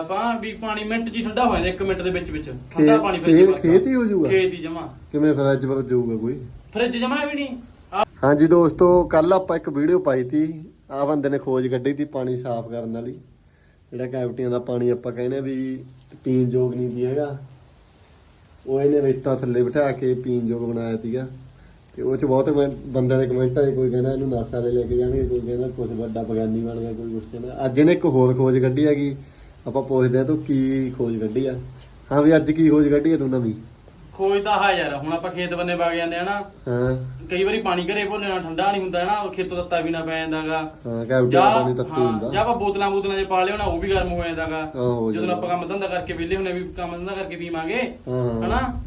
ਆਪਾਂ ਵੀ ਪਾਣੀ ਮਿੰਟ ਹੀ ਠੰਡਾ ਹੋ ਜਾਂਦਾ 1 ਮਿੰਟ ਦੇ ਵਿੱਚ ਵਿੱਚ। ਠੰਡਾ ਪਾਣੀ ਫ੍ਰਿਜ ਖੇਤ- ਹੀ ਹੋ ਜਾਊਗਾ? ਖੇਤ ਹੀ ਜਮਾ। ਕਿਵੇਂ ਫਰਿੱਜ ਪਰ ਜਾਊਗਾ ਕੋਈ? ਫ੍ਰਿਜ ਜਮਾ ਵੀ ਨਹੀਂ। ਹਾਂਜੀ ਦੋਸਤੋ ਕੱਲ ਆਪਾਂ ਇੱਕ ਵੀਡੀਓ ਪਾਈ ਤੀ ਆ ਬੰਦੇ ਨੇ ਖੋਜ ਕੱਢੀ ਤੀ ਪਾਣੀ ਸਾਫ਼ ਕਰਨ ਵਾਲੀ। ਜਿਹੜਾ ਕੈਵਟੀਆਂ ਦਾ ਪਾਣੀ ਆਪਾਂ ਕਹਿੰਦੇ ਵੀ ਪੀਣ ਯੋਗ ਨਹੀਂ ਸੀ ਹੈਗਾ। ਉਹ ਇਹਨੇ ਰੇਤਾ ਥੱਲੇ ਬਿਠਾ ਕੇ ਪੀਣ ਯੋਗ ਬਣਾਇਆ ਸੀਗਾ। ਤੇ ਉਹ ਚ ਬਹੁਤ ਕਮੈਂਟ- ਬੰਦਿਆਂ ਦੇ ਕਮੈਂਟ ਆਏ ਕੋਈ ਕਹਿੰਦਾ ਇਹਨੂੰ ਨਾਸਾ ਵਾਲੇ ਲੈ ਕੇ ਜਾਣਗੇ ਕੋਈ ਕਹਿੰਦਾ ਕੁਝ ਵੱਡਾ ਵਿਗਿਆਨੀ ਬਣ ਗਿਆ ਕੋਈ ਕੁਝ ਕਹਿੰਦਾ। ਅੱਜ ਇਹਨੇ ਇੱਕ ਹੋਰ ਖੋਜ ਕੱਢੀ ਹੈਗੀ। ਆਪਾਂ ਪੁੱਛਦੇ ਆ ਤੂੰ ਕੀ ਖੋਜ ਕੱਢੀ ਆ? ਹਾਂ ਵੀ ਅੱਜ ਕੀ ਖੋਜ ਕੱਢੀ ਆ ਤੂੰ ਨਵੀਂ? ਖੋਜ ਤਾਂ ਯਾਰ ਹੁਣ ਆਪਾਂ ਖੇਤ ਬੰਨੇ ਵਗ ਜਾਂਦੇ ਆ ਨਾ। ਹਾਂ। ਕਈ ਵਾਰੀ ਪਾਣੀ ਘਰੇ ਭੁੱਲਣਾ ਠੰਡਾ ਨਹੀਂ ਹੁੰਦਾ ਨਾ ਖੇਤੋਂ ਤੱਤਾ ਵੀ ਨਾ ਪੈ ਜਾਂਦਾਗਾ। ਹਾਂ ਜਾਂ ਦਾ ਪਾਣੀ ਤੱਤੀ ਹੁੰਦਾ। ਜਾਂ ਆਪਾਂ ਬੋਤਲਾਂ ਬੋਤਲਾਂ 'ਚ ਪਾ ਲਿਓ ਨਾ ਉਹ ਵੀ ਗਰਮ ਹੋ ਜਾਂਦਾਗਾ। ਜਦੋਂ। ਆਪਾਂ ਕੰਮ ਧੰਦਾ ਕਰਕੇ ਵਿਹਲੇ ਹੁੰਨੇ ਵੀ ਕੰਮ ਧੰਦਾ ਕਰਕੇ ਪੀਵਾਂਗੇ ਹਾਂ। ਹਨਾ?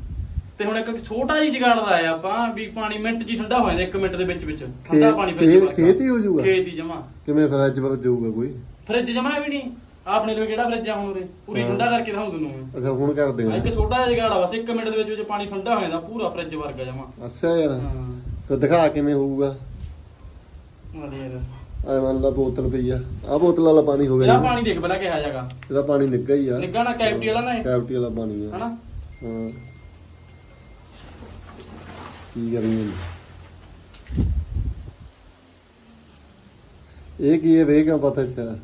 ਤੇ ਹੁਣ ਇੱਕ ਛੋਟਾ ਜਿਹਾ ਜਗਾੜ ਦਾ ਆਇਆ ਆਪਾਂ ਵੀ ਪਾਣੀ ਮਿੰਟ ਹੀ ਠੰਡਾ ਹੋ ਜਾਂਦਾ 1 ਮਿੰਟ ਦੇ ਵਿੱਚ ਵਿੱਚ। ਠੰਡਾ ਪਾਣੀ ਵਰਗਾ। ਖੇਤ ਹੀ ਹੋ ਜਾਊਗਾ? ਖੇਤ ਹੀ ਜਮਾ। ਕਿਵੇਂ ਫਰਿੱਜ ਪਰ ਜਾਊਗਾ ਕੋਈ? ਫ੍ਰਿਜ ਜਮਾ ਵੀ ਨਹੀਂ। ਆਪਣੇ ਲਈ ਕਿਹੜਾ ਫ੍ਰਿਜ ਆ ਹੁਣ ਉਰੇ? ਪੂਰੀ। ਠੰਡਾ ਕਰਕੇ ਦਿਖਾਉਂ ਮੈਂ। ਅੱਛਾ ਹੁਣ ਕਰਦੇ ਇੱਕ ਆ ਛੋਟਾ ਜਿਹਾ ਜਗਾੜ ਬਸ 1 ਮਿੰਟ ਦੇ ਵਿੱਚ ਵਿੱਚ ਪਾਣੀ ਠੰਡਾ ਹੋ ਜਾਂਦਾ ਪੂਰਾ ਫ੍ਰਿਜ ਵਰਗਾ ਜਮਾ। ਅੱਛਾ ਯਾਰ। ਫਿਰ ਦਿਖਾ ਕਿਵੇਂ ਹੋਊਗਾ। ਆ ਦੇ ਯਾਰ ਆ ਮੰਨ ਲਾ ਬੋਤਲ ਪਈ ਆ। ਆ ਬੋਤਲ ਵਾਲਾ ਪਾਣੀ ਹੋ ਗਿਆ ਇਹਦਾ। ਪਾਣੀ ਦੇਖ ਪਹਿਲਾਂ ਕਿਹਾ ਜਾਗਾ। ਇਹਦਾ ਪਾਣੀ ਨਿੱਗਾ ਹੀ ਆ। ਨਿੱਘਾ ਨਾ ਕੈਵਿਟੀ ਵਾਲਾ ਨਾ ਇਹ। ਕੈਵਿਟੀ ਵਾਲਾ ਪਾਣੀ ਆ। ਹਨਾ? ਹਾਂ। ਕੀ ਕਰੀ ਹੁਣ? ਇਹ ਕੀ ਹੈ ਵੇਗਾ ਪਤਾ ਚਾ?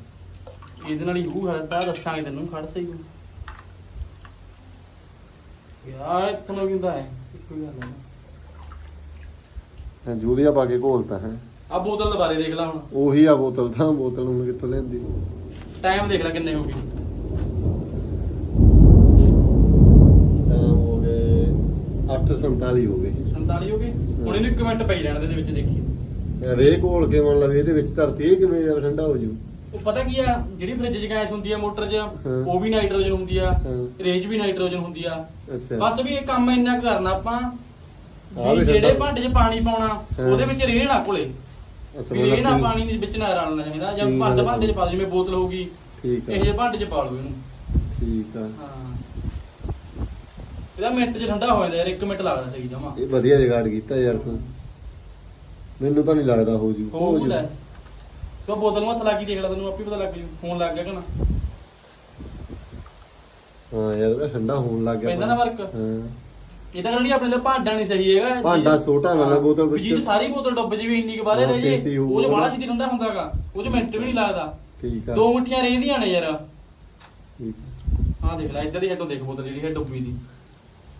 ਇਹਦੇ ਨਾਲ ਹੀ ਹੂ ਹੜਦਾ ਦੱਸਾਂਗੇ ਤੈਨੂੰ ਖੜ ਸਹੀ ਯਾਰ ਇਤਨਾ ਕੀ ਹੁੰਦਾ ਹੈ ਕੋਈ ਗੱਲ ਨਹੀਂ ਹਾਂ ਜੂਰੀਆ ਪਾ ਕੇ ਘੋਲਤਾ ਹੈ। ਆ ਬੋਤਲ ਦੇ ਬਾਰੇ ਦੇਖ ਲੈ ਹੁਣ। ਉਹੀ ਆ ਬੋਤਲ ਤਾਂ ਬੋਤਲ ਹੁਣ ਕਿੱਥੋਂ ਲੈਂਦੀ ਟਾਈਮ ਦੇਖ ਲੈ ਕਿੰਨੇ ਹੋ ਗਏ। ਟਾਈਮ ਹੋ ਗਏ 8:47 ਹੋ ਗਏ। 47 ਹੋ ਗਏ? ਹੁਣ ਇਹਨੂੰ ਇੱਕ ਮਿੰਟ ਪਈ ਰਹਿਣ ਦੇ ਇਹਦੇ ਵਿੱਚ ਦੇਖੀ। ਰੇ ਘੋਲ ਕੇ ਮੰਨ ਲਵੇ ਇਹਦੇ ਵਿੱਚ ਧਰਤੀ ਇਹ ਕਿਵੇਂ ਠੰਡਾ ਹੋ ਜੂ। ਉਹ ਪਤਾ ਕੀ ਆ? ਜਿਹੜੀ ਫ੍ਰਿਜ 'ਚ ਗੈਸ ਹੁੰਦੀ ਆ ਮੋਟਰ 'ਚ ਹਾਂ। ਉਹ ਵੀ ਨਾਈਟ੍ਰੋਜਨ ਹੁੰਦੀ ਆ ਹਾਂ। ਰੇਜ ਵੀ ਨਾਈਟ੍ਰੋਜਨ ਹੁੰਦੀ ਆ। ਅੱਛਾ। ਬਸ ਵੀ ਇਹ ਕੰਮ ਇੰਨਾ ਕੁ ਕਰਨਾ ਆਪਾਂ ਆਹ ਵੀ ਵੀ ਜਿਹੜੇ ਠੰਡਾ- ਭਾਂਡੇ 'ਚ ਪਾਣੀ ਪਾਉਣਾ ਹਾਂ। ਉਹਦੇ ਵਿੱਚ ਰੇਹ ਨਾ ਵੀ ਰੇਹ ਨਾ ਪਾਣੀ ਦੇ ਵਿੱਚ ਨਾ ਰਲਣਾ ਚਾਹੀਦਾ ਜਾਂ ਠੀਕ ਆ। ਭਾਂਡੇ 'ਚ ਪਾ ਦਿਓ, ਜਿਵੇਂ ਬੋਤਲ ਹੋਊਗੀ ਠੀਕ ਇਹ ਆ ਜਿਹੇ ਭਾਂਡੇ 'ਚ ਪਾ ਲਓ ਇਹਨੂੰ। ਠੀਕ ਆ। ਹਾਂ। ਇਹਦਾ ਮਿੰਟ 'ਚ ਠੰਡਾ ਹੋ ਜਾਂਦਾ ਯਾਰ 1 ਮਿੰਟ ਲੱਗਦਾ ਸਹੀ ਜਮਾ। ਇਹ ਵਧੀਆ ਜਗਾੜ ਕੀਤਾ ਯਾਰ ਤੂੰ। ਮੈਨੂੰ ਤਾਂ ਨਹੀਂ ਲੱਗਦਾ ਹੋ ਜੂ ਹੋ ਲੈ ਤੂੰ ਬੋਤਲ ਨੂੰ ਹੱਥ ਲਾ ਕੇ ਦੇਖ ਲੈ ਤੈਨੂੰ ਆਪੇ ਪਤਾ ਲੱਗ ਜੂ ਫੋਨ ਲੱਗ ਗਿਆ ਕਿ ਨਾ। ਹਾਂ ਯਾਰ ਇਹਦਾ ਠੰਡਾ ਹੋਣ ਲੱਗ ਗਿਆ ਪੈਂਦਾ ਨਾ ਪਾਣੀ। ਫ਼ਰਕ? ਹਾਂ। ਇਹ ਤਾਂ ਜਿਹੜੀ ਆਪਣੇ ਲਈ ਭਾਂਡਾ ਨਹੀਂ ਸਹੀ ਹੈਗਾ ਭਾਂਡਾ ਜੀ- ਛੋਟਾ ਹਾਂ, ਬੋਤਲ ਵੀ ਵਿੱਚ- ਜੀ ਸਾਰੀ ਬੋਤਲ ਡੁੱਬ ਜਵੇ ਇੰਨੀ ਕੁ ਬਾਹਰੇ ਹਾਂ, ਰਹਿ ਜੇ ਉਹ ਚ ਬਾਹਲਾ ਨਾ। ਛੇਤੀ ਹੁੰਦਾਗਾ ਉਹ ਚ ਮਿੰਟ ਵੀ ਨਹੀਂ ਲੱਗਦਾ। ਠੀਕ ਆ। ਦੋ ਮੁੱਠੀਆਂ ਰਹਿੰਦੀਆਂ ਨੇ ਯਾਰ। ਠੀਕ। ਹਾਂ ਦੇਖ ਲੈ ਇੱਧਰ ਦੀ ਹੈਡੋਂ ਦੇਖ ਬੋਤਲ ਜਿਹੜੀ ਹੈ ਡੁੱਬੀ ਦੀ। ਆ।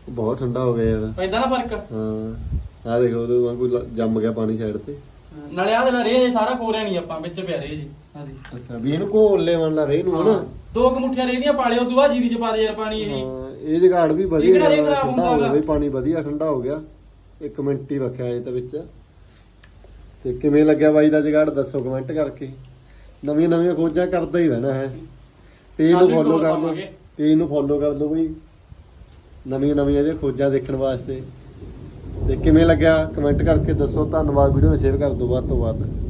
ਬਹੁਤ ਠੰਡਾ ਹੋ ਗਿਆ ਯਾਰ। ਪੈਂਦਾ ਨਾ ਫ਼ਰਕ ਹਾਂ। ਆ ਦੇਖੋ ਉਹਦੇ ਵਾਂਗੂ ਲ- ਜੰਮ ਗਿਆ ਪਾਣੀ ਸਾਈਡ ਤੇ। ਨਾਲੇ ਆਹ ਦੇ ਨਾਲ ਰੇ ਸਾਰਾ ਕੋਰਿਆ ਨਹੀਂ ਆਪਾਂ ਵਿੱਚ ਪਿਆ ਰੇ ਜੀ। ਹਾਂਜੀ। ਅੱਛਾ ਵੀ ਇਹਨੂੰ ਘੋਲ ਲੈ ਮੰਨ ਲਾ ਰੇ ਨੂੰ ਹਨਾ? ਦੋ ਕੁ ਮੁੱਠੀਆਂ ਰਹਿੰਦੀਆਂ ਪਾਲੇ ਉਹ ਤੋਂ ਬਾਅਦ ਜੀਰੀ ਚ ਪਾ ਦੇ ਯਾਰ ਪਾਣੀ ਇਹ। ਹਾਂ ਇਹ ਜਗਾੜ ਵੀ ਵਧੀਆ ਇਹਦੇ ਨਾਲ ਇਹ ਖਰਾਬ ਠੰਡਾ ਹੋ ਹੁੰਦਾ ਗਿਆ ਗਾ। ਬਈ ਪਾਣੀ ਵਧੀਆ ਠੰਡਾ ਹੋ ਗਿਆ। ਇੱਕ ਮਿੰਟ ਹੀ ਰੱਖਿਆ ਇਹ ਤਾਂ ਵਿੱਚ। ਤੇ ਕਿਵੇਂ ਲੱਗਿਆ ਬਾਈ ਦਾ ਜਗਾੜ ਦੱਸੋ ਕਮੈਂਟ ਕਰਕੇ। ਨਵੀਆਂ ਨਵੀਆਂ ਖੋਜਾਂ ਕਰਦਾ ਹੀ ਰਹਿਣਾ ਹੈ। ਪੇਜ ਨੂੰ ਫੋਲੋ ਕਰ ਲਓ। ਪਾਵਾਂਗੇ। ਪੇਜ ਨੂੰ ਫੋਲੋ ਕਰ ਲਓ ਬਈ। ਨਵੀਆਂ ਨਵੀਆਂ ਇਹਦੀਆਂ ਖੋਜਾਂ ਦੇਖਣ ਵਾਸਤੇ। ਤੇ ਕਿਵੇਂ ਲੱਗਿਆ? ਕਮੈਂਟ ਕਰਕੇ ਦੱਸੋ। ਧੰਨਵਾਦ ਵੀਡੀਓ ਨੂੰ ਸ਼ੇਅਰ ਕਰ ਦਿਓ ਵੱਧ ਤੋਂ ਵੱਧ।